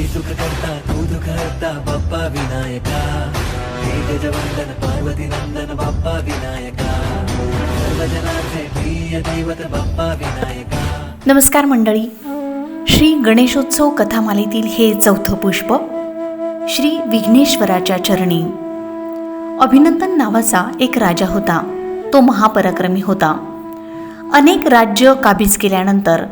हे करता बाप्पा विनायका हे गजवंदन पार्वती नंदन बाप्पा विनायका सर्वजनांचे प्रिय दैवत बाप्पा विनायका नमस्कार मंडळी श्री गणेशोत्सव कथामालेतील हे चौथं पुष्प श्री विघ्नेश्वराच्या चरणी अभिनंदन नावाचा एक राजा होता. तो महापराक्रमी होता. अनेक राज्य काबीज केल्यानंतर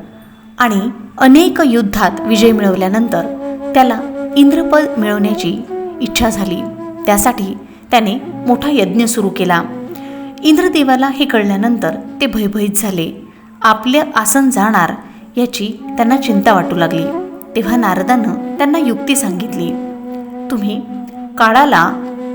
आणि अनेक युद्धात विजय मिळवल्यानंतर त्याला इंद्रपद मिळवण्याची इच्छा झाली. त्यासाठी त्याने मोठा यज्ञ सुरू केला. इंद्रदेवाला हे कळल्यानंतर ते भयभीत झाले. आपले आसन जाणार याची त्यांना चिंता वाटू लागली. तेव्हा नारदानं त्यांना युक्ती सांगितली. तुम्ही काळाला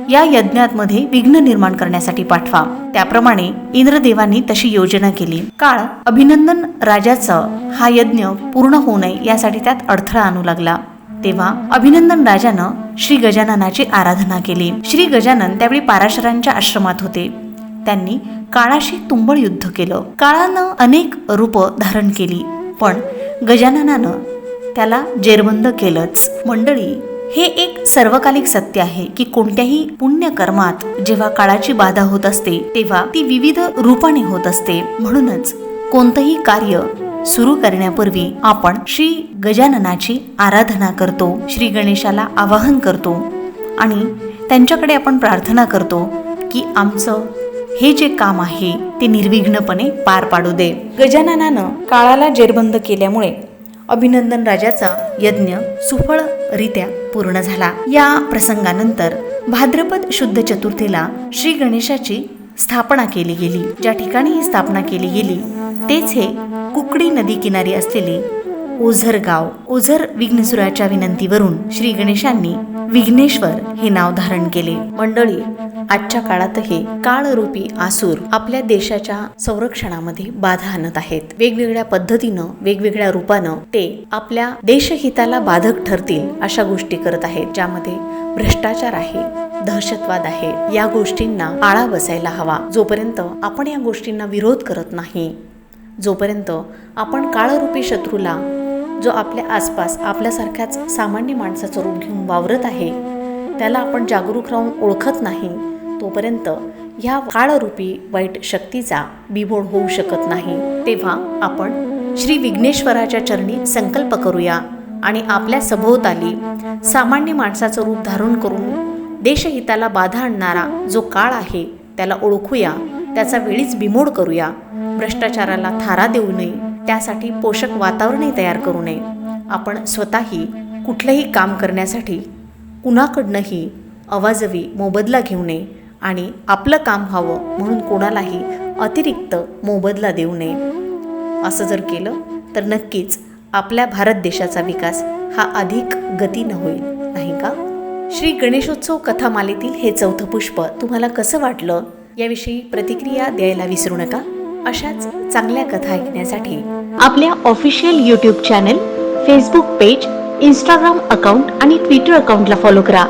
या यज्ञातमध्ये विघ्न निर्माण करण्यासाठी पाठवा. त्याप्रमाणे इंद्रदेवांनी तशी योजना केली. काळ अभिनंदन राजाचं हा यज्ञ पूर्ण होऊ नये यासाठी त्यात अडथळा आणू लागला. तेव्हा अभिनंदन राजानं श्री गजाननाची आराधना केली. श्री गजानन त्यावेळी पाराशरांच्या आश्रमात होते. त्यांनी काळाशी तुंबळ युद्ध केलं. काळानं अनेक रूप धारण केली पण गजाननानं त्याला जेरबंद केलंच. मंडळी हे एक सर्वकालिक सत्य आहे की कोणत्याही पुण्य कर्मात जेव्हा काळाची बाधा होत असते तेव्हा ती विविध रूपाने होत असते. म्हणूनच कोणतंही कार्य सुरू करण्यापूर्वी आपण श्री गजाननाची आराधना करतो श्री गणेशाला आवाहन करतो आणि त्यांच्याकडे आपण प्रार्थना करतो की आमचं हे जे काम आहे ते निर्विघ्नपणे पार पाडू दे. गजाननानं काळाला जेरबंद केल्यामुळे अभिनंदन राजाचा यज्ञ सुफळरित्या पूर्ण झाला. या प्रसंगानंतर भाद्रपद शुद्ध चतुर्थीला श्री गणेशाची स्थापना केली गेली. ज्या ठिकाणी ही स्थापना केली गेली तेच हे कुकडी नदी किनारी असलेले ओझर गाव ओझर विघ्नसुराच्या विनंतीवरून श्री गणेशांनी विघ्नेश्वर हे नाव धारण केले. मंडळी आजच्या काळातही काळरूपी आसूर आपल्या देशाच्या संरक्षणामध्ये बाधा आणत आहेत. वेगवेगळ्या पद्धतीनं वेगवेगळ्या रूपानं ते आपल्या देशहिताला बाधक ठरतील अशा गोष्टी करत आहेत ज्यामध्ये भ्रष्टाचार आहे दहशतवाद आहे. या गोष्टींना आळा बसायला हवा. जोपर्यंत आपण या गोष्टींना विरोध करत नाही जोपर्यंत आपण काळरूपी शत्रूला जो आपल्या आसपास आपल्यासारख्याच सामान्य माणसाचं रूप घेऊन वावरत आहे त्याला आपण जागरूक राहून ओळखत नाही तोपर्यंत ह्या काळरूपी वाईट शक्तीचा बिमोड होऊ शकत नाही. तेव्हा आपण श्री विघ्नेश्वराच्या चरणी संकल्प करूया आणि आपल्या सभोवताली सामान्य माणसाचं रूप धारण करून देशहिताला बाधा आणणारा जो काळ आहे त्याला ओळखूया त्याचा वेळीच बिमोड करूया भ्रष्टाचाराला थारा देऊ नये. त्यासाठी पोषक वातावरणही तयार करू नये. आपण स्वतःही कुठलंही काम करण्यासाठी कुणाकडनंही अवाजवी मोबदला घेऊ नये आणि आपलं काम व्हावं म्हणून कोणालाही अतिरिक्त मोबदला देऊ नये. असं जर केलं तर नक्कीच आपल्या भारत देशाचा विकास हा अधिक गतीनं होईल. नाही का? श्री गणेशोत्सव कथामालेतील हे चौथं पुष्प तुम्हाला कसं वाटलं? याविषयी प्रतिक्रिया द्यायला विसरू नका. अशाच चांगल्या कथा ऐकण्यासाठी आपल्या official YouTube channel Facebook page Instagram account आणि ट्विटर अकाउंटला फॉलो करा.